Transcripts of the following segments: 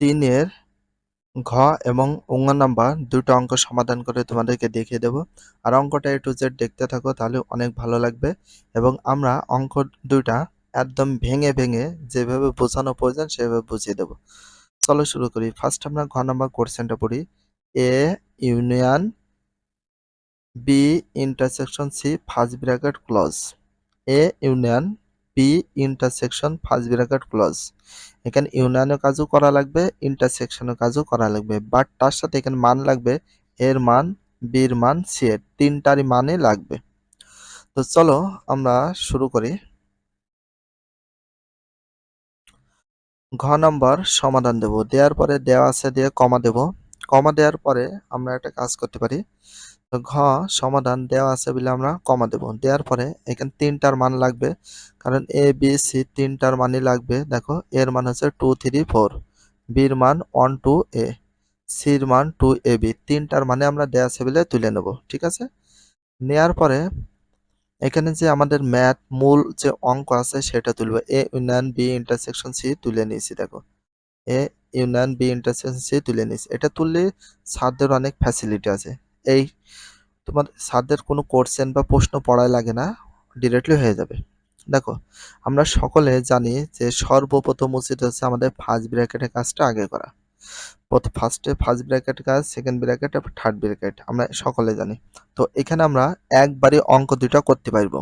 তিনের ঘ এবং অঙ্গ নাম্বার দুটো অঙ্ক সমাধান করে তোমাদেরকে দেখিয়ে দেব। আর অঙ্কটা এ টু জেড দেখতে থাকো, তাহলে অনেক ভালো লাগবে। এবং আমরা অঙ্ক দুইটা একদম ভেঙে ভেঙে যেভাবে বোঝানো প্রয়োজন, সেভাবে বুঝিয়ে দেব। চলো শুরু করি। ফার্স্ট আমরা ঘ নাম্বার কোশ্চেনটা পড়ি। A union B intersection C first bracket close A union B intersection first bracket close এখানে ইউনিয়নের কাজও করা লাগবে ইন্টারসেকশনের কাজও করা লাগবে বাট তার সাথে এখানে মান লাগবে, এর মান বির মান সি এর, তিনটারই মানে লাগবে। তো চলো আমরা শুরু করি। ঘ নম্বর, সমাধান দেব। দেওয়ার পরে দেওয়া আছে দিয়ে কমা দেব। কমা দেওয়ার পরে আমরা একটা কাজ করতে পারি। ঘ, সমাধান দেওয়া আছে বলে আমরা কমা দেব। দেওয়ার পরে এখানে তিনটার মান লাগবে। কারণ এ বি সি তিনটার মানই লাগবে। দেখো, এর মান হচ্ছে টু থ্রি ফোর বির মান ওয়ান টু এ সির মান টু এ বি তিনটার মানে আমরা দেওয়া আছে বলে তুলে নেব, ঠিক আছে? নেয়ার পরে এখানে যে আমাদের ম্যাথ মূল যে অঙ্ক আছে সেটা তুলবো। A union B intersection C তুলে নিয়েছি, দেখো। A union B intersection C তুলে নিয়েছি। এটা তুললে স্যারদের অনেক ফ্যাসিলিটি আছে। এই তোমার স্যারদের কোনো কোশ্চেন বা প্রশ্ন পড়ায় লাগে না ডিরেক্টলি হয়ে যাবে। দেখো, আমরা সকলে জানি যে সর্বপ্রথম উচিত হচ্ছে আমাদের ফার্স্ট ব্র্যাকেটের কাজটা আগে করা। প্রথম ফার্স্টে ফার্স্ট ব্র্যাকেট কাজ সেকেন্ড ব্র্যাকেট আর থার্ড ব্র্যাকেট আমরা সকলে জানি। তো এখানে আমরা একবারে অঙ্ক দুটা করতে পারব।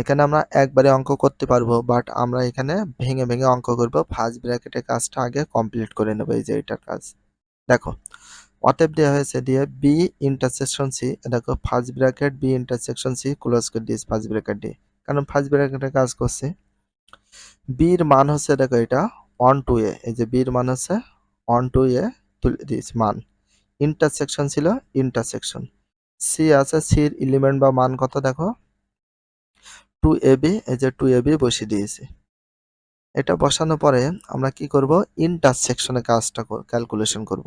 এখানে আমরা একবারে অঙ্ক করতে পারব বাট আমরা এখানে ভেঙে ভেঙে অঙ্ক করব। ফার্স্ট ব্র্যাকেটের কাজটা আগে কমপ্লিট করে নেব, এই যে এটার কাজ। দেখো অতএব দেওয়া হয়েছে দিয়ে বি ইন্টারসেকশন সি দেখো first bracket B intersection C close করে দিয়েছি ফার্স্ট ব্র্যাকেট দিয়ে। কারণ ফার্স্ট ব্র্যাকেটে কাজ করছে? বির মান হচ্ছে দেখো এটা ওয়ান টু এ এই যে বির মান হচ্ছে ওয়ান টু এ তুলে দিয়েছি মান। ইন্টারসেকশন ছিল ইন্টারসেকশন সি আছে সির এলিমেন্ট বা মান কত দেখো? টু এ বি এই যে টু এ বি বসিয়ে দিয়েছি। এটা বসানোর পরে আমরা কি করব? ইন্টারসেকশনে কাজটা ক্যালকুলেশন করব।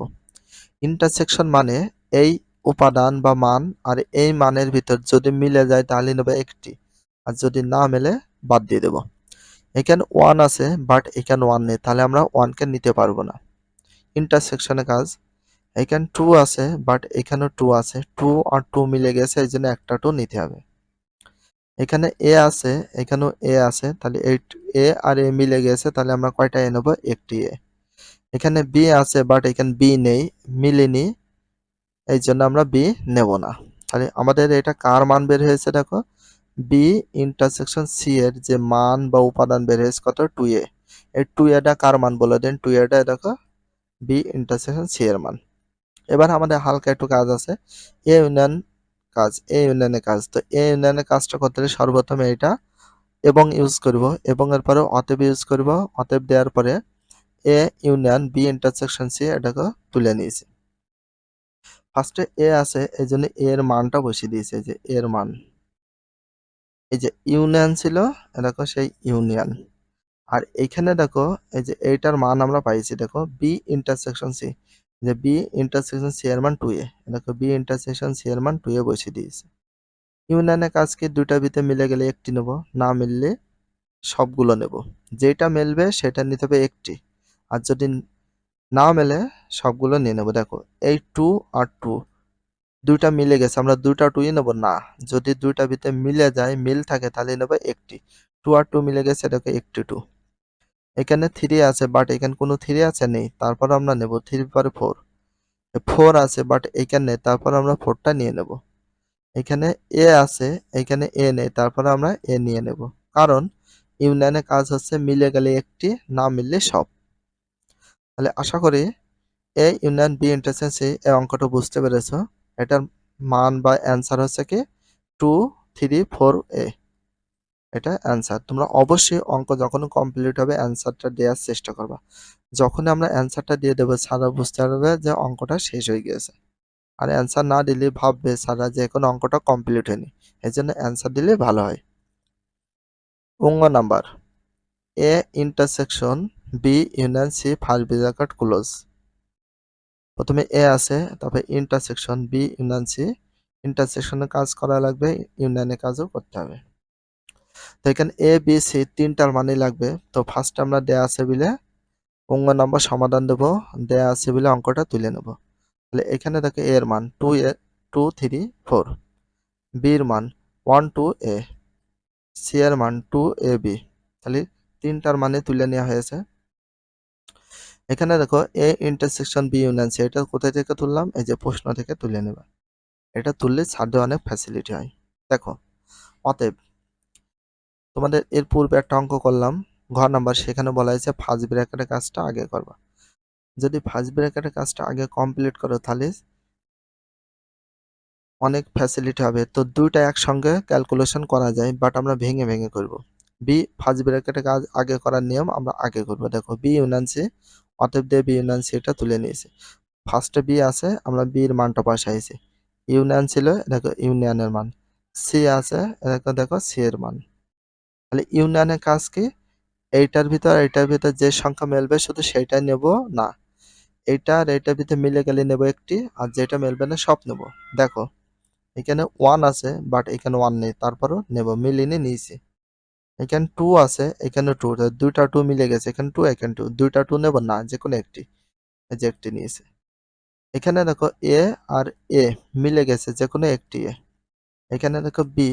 ইন্টারসেকশন মানে এই উপাদান বা মান আর এই মানের ভিতর যদি মিলে যায় তাহলে নেবে একটি। আর যদি না মেলে, বাদ দিয়ে দেব। এখানে ওয়ান আছে বাট এখানে ওয়ান নেই, তাহলে আমরা ওয়ানকে নিতে পারব না। ইন্টারসেকশনে কাজ। এখানে টু আছে বাট এখানেও টু আছে। টু আর টু মিলে গেছে, এই জন্য একটা টু নিতে হবে। এখানে এ আছে, এখানেও এ আছে, তাহলে এই এ আর এ মিলে গেছে, তাহলে আমরা কয়টা এ নেব? একটি এ এখানে বি আছে বাট এখানে বি নেই মিলেনি এই জন্য আমরা বি নেব না। তাহলে আমাদের এটা কার মান বের হয়েছে দেখো? বি ইন্টারসেকশন সি এর যে মান বা উপাদান বের হয়েছে কত? টু এ এই টু এটা কার মান বলে দেন? টু এটা দেখো বি ইন্টারসেকশন সি এর মান। এবার আমাদের হালকা একটু কাজ আছে। এ ইউনিয়ন কাজ এ ইউনিয়নের কাজ। তো এ ইউনিয়নের কাজটা করতে হলে সর্বপ্রথমে এটা এবং ইউজ করব এবং এরপরে অতএব ইউজ করব। অতএব দেওয়ার পরে A union B intersection C এটাকে তুলে নিয়েছি। ফার্স্টে এ আছে এই জন্য এর মানটা বসিয়ে দিয়েছে যে এর মান। এই যে ইউনিয়ন ছিল দেখো সেই ইউনিয়ন আর এইখানে দেখো, এই যে এইটার মান আমরা পাইছি, দেখো বি ইন্টারসেকশন সি যে বি ইন্টারসেকশন সি এর মান টু এ দেখো বি ইন্টারসেকশন সি এর মান টু এ বসিয়ে দিয়েছে। ইউনিয়নের কাজকে দুইটা বিতে মিলে গেলে একটি নেব, না মিললে সবগুলো নেব। যেটা মিলবে সেটা নিতে হবে একটি। আর যদি না মেলে, সবগুলো নিয়ে নেব। দেখো, এই টু আর টু, দুইটা মিলে গেছে। আমরা দুইটা টুই নেব? না। যদি দুইটা ভিতরে মিলে যায়, মিল থাকে, তাহলে নেব একটি। টু আর টু মিলে গেছে, দেখো, একটি টু। এখানে থ্রি আছে বাট এখানে কোনো থ্রি আছে নেই। তারপর আমরা নেব থ্রি পরে ফোর ফোর আছে বাট এখানে নেই তারপর আমরা ফোরটা নিয়ে নেব। এখানে এ আছে, এখানে এ নেই। তারপর আমরা এ নিয়ে নেব। কারণ, ইউনিয়নের কাজ হচ্ছে মিলে গেলে একটি, না মিললে সব। তাহলে আশা করি A union B intersection C এই অঙ্কটা বুঝতে পেরেছ। এটার মান বা অ্যান্সার হচ্ছে কি টু থ্রি ফোর এ এটা অ্যান্সার তোমরা অবশ্যই অঙ্ক যখন কমপ্লিট হবে অ্যান্সারটা দেওয়ার চেষ্টা করবা। যখন আমরা অ্যান্সারটা দিয়ে দেবো সারা বুঝতে পারবে যে অঙ্কটা শেষ হয়ে গিয়েছে। আর অ্যান্সার না দিলে ভাববে সারা যে এখন অঙ্কটা কমপ্লিট হয়নি। এই জন্য অ্যান্সার দিলে ভালো হয়। অঙ্গ number A intersection B union C first bracket close. প্রথমে এ আছে, তারপরে ইন্টারসেকশন বি ইউনিয়ন সি। ইন্টারসেকশনে কাজ করা লাগবে, ইউনিয়নে কাজও করতে হবে। তো এখানে এ, বি, সি তিনটার মানে লাগবে। তো ফার্স্ট আমরা দেয়া আছে বিলে অঙ্গ নম্বর সমাধান দেব, দেয়া আছে বলে অঙ্কটা তুলে নেব। তাহলে এখানে এ এর মান two A two three four বির মান ওয়ান টু এ সি এর মান টু এ বি তাহলে তিনটার মানে তুলে নেওয়া হয়েছে। এখানে দেখো A intersection B union C এটা কোথায় থেকে তুললাম? এই যে প্রশ্ন থেকে তুলে নেবে। এটা তুললে ছাড়তে অনেক ফ্যাসিলিটি হয়। দেখো, অতএব তোমাদের এর পূর্বে একটা অঙ্ক করলাম। ঘর নাম্বার, সেখানে বলা হয়েছে ফার্স্ট ব্র্যাকেটের কাজটা আগে করবা। যদি ফার্স্ট ব্র্যাকেটের কাজটা আগে কমপ্লিট করো, তাহলে অনেক ফ্যাসিলিটি হবে। তো দুইটা একসঙ্গে ক্যালকুলেশন করা যায় বাট আমরা ভেঙে ভেঙে করব। বি ফার্স্ট ব্র্যাকেটের কাজ আগে করার নিয়ম আমরা আগে করব। দেখো বি ইউনিয়ন সি অতএব দিয়ে বি ইউনিয়ন সি এটা তুলে নিয়েছে। ফার্স্টে বি আছে, আমরা বির মানটা বসাইছি। ইউনিয়ন ছিল, দেখো ইউনিয়নের মান। সি আছে, দেখো দেখো সি এর মান। তাহলে ইউনিয়নের কাজ কি? এইটার ভিতর এইটার ভিতর যে সংখ্যা মেলবে, শুধু সেইটাই নেব না। এইটা আর এইটার ভিতরে মিলে গেলে নেব একটি, আর যেটা মেলবে না, সব নেব। দেখো, এখানে ওয়ান আছে বাট এখানে ওয়ান নেই, তারপরও নেব, মিলিয়ে নিয়েছি। এখানে টু আছে, এখানে টু দুইটা টু মিলে গেছে, এখানে টু এখানে টু দুইটা টু নেব না যে কোনো একটি যে একটি নিয়েছে। এখানে দেখো এ আর এ মিলে গেছে যে কোনো একটি এ এখানে দেখো বি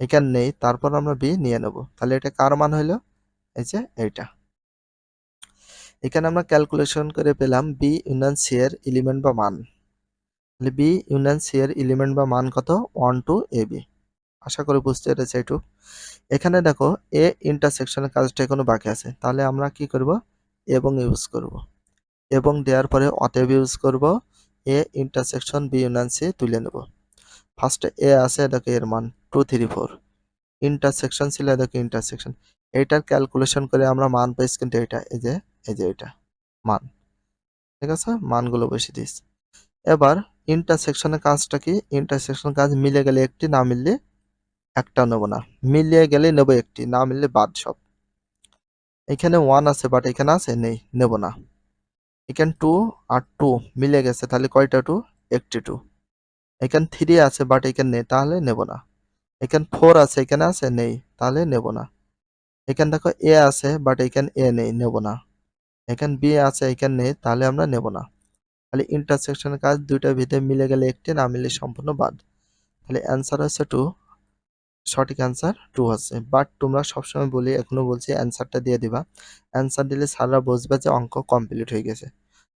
এখানে নেই, তারপর আমরা বি নিয়ে নেব। তাহলে এটা কার মান হলো এই যে এইটা। এখানে আমরা ক্যালকুলেশন করে পেলাম বি ইউনিয়ন সি এর এলিমেন্ট বা মান। তাহলে বি ইউনিয়ন সি এর এলিমেন্ট বা মান কত? ওয়ান টু এ বি আশা করি বুঝতে পেরেছে একটু এখানে দেখো এ ইন্টারসেকশনের কাজটা এখনও বাকি আছে। তাহলে আমরা কি করব? এবং ইউজ করব। এবং দেওয়ার পরে অতএব ইউজ করব। A intersection B union C তুলে নেব। ফার্স্টে এ আছে দেখো এর মান টু থ্রি ফোর ইন্টারসেকশন ছিল দেখো ইন্টারসেকশন এইটার ক্যালকুলেশন করে আমরা মান পাইছি কিন্তু এটা এই যে এই যে এটা মান। ঠিক আছে? মানগুলো বসে দিস। এবার ইন্টারসেকশনের কাজটা কি? ইন্টারসেকশন কাজ মিলে গেলে একটি না মিললে একটা নেব না। মিলিয়ে গেলে নেব একটি, না মিললে বাদ সব। এখানে ওয়ান আছে বাট এখানে আছে, নেই, নেব না। এখানে টু আর টু মিলে গেছে, তাহলে কয়টা টু একটি টু এখানে থ্রি আছে বাট এখানে নেই, তাহলে নেব না। এখানে ফোর আছে, এখানে আছে, নেই, তাহলে নেব না। এখানে দেখো এ আছে বাট এখানে এ নেই, নেব না। এখানে বি আছে, এখানে নেই, তাহলে আমরা নেব না। তাহলে ইন্টারসেকশনের কাজ দুইটার ভিতরে মিলে গেলে একটি, না মিলে সম্পূর্ণ বাদ। তাহলে অ্যান্সার হচ্ছে টু সঠিক অ্যান্সার টু আছে। বাট তোমরা সবসময় বলি, এখনও বলছি অ্যান্সারটা দিয়ে দিবা। অ্যান্সার দিলে স্যাররা বুঝবে যে অঙ্ক কমপ্লিট হয়ে গেছে।